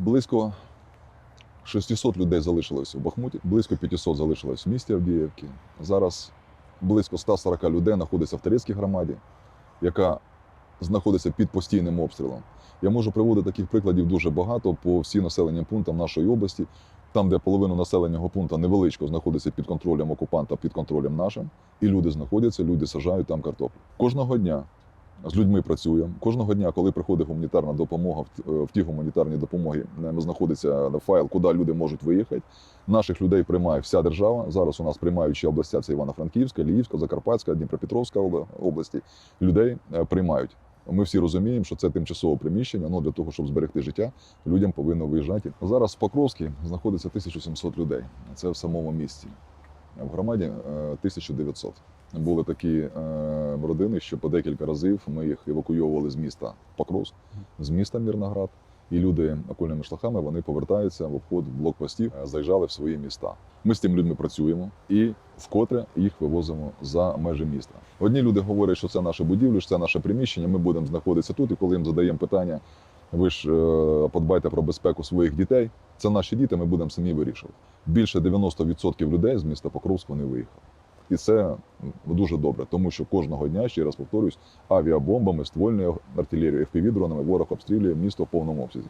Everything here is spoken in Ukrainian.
близько 600 людей залишилось у Бахмуті, близько 500 залишилось в місті Авдіївки. Зараз близько 140 людей знаходиться в Тарецькій громаді, яка знаходиться під постійним обстрілом. Я можу приводити таких прикладів дуже багато по всім населенням пунктам нашої області, там, де половина населеного пункту невеличко знаходиться під контролем окупанта, під контролем нашим, і люди знаходяться, люди сажають там картоплю. Кожного дня з людьми працюємо. Кожного дня, коли приходить гуманітарна допомога, в т- в ті гуманітарні допомоги е, знаходиться файл, куди люди можуть виїхати. Наших людей приймає вся держава. Зараз у нас приймаючі областя це Івано-Франківська, Львівська, Закарпатська, Дніпропетровська області. Людей е, приймають. Ми всі розуміємо, що це тимчасове приміщення. Ну для того, щоб зберегти життя, людям повинно виїжджати. Зараз в Покровській знаходиться 1700 людей. Це в самому місті. В громаді е, 1900. Були такі е, родини, що по декілька разів ми їх евакуйовували з міста Покровськ, з міста Мірноград. І люди окольними шляхами вони повертаються в обход блокпостів, е, заїжджали в свої міста. Ми з тими людьми працюємо і вкотре їх вивозимо за межі міста. Одні люди говорять, що це наші будівлі, що це наше приміщення. Ми будемо знаходитися тут. І коли їм задаємо питання, ви ж е, подбайте про безпеку своїх дітей. Це наші діти, ми будемо самі вирішувати. Більше 90% людей з міста Покровськ вони виїхали. І це дуже добре, тому що кожного дня, ще раз повторюсь, авіабомбами, ствольною артилерією, FPV-дронами ворог обстрілює місто в повному обсязі.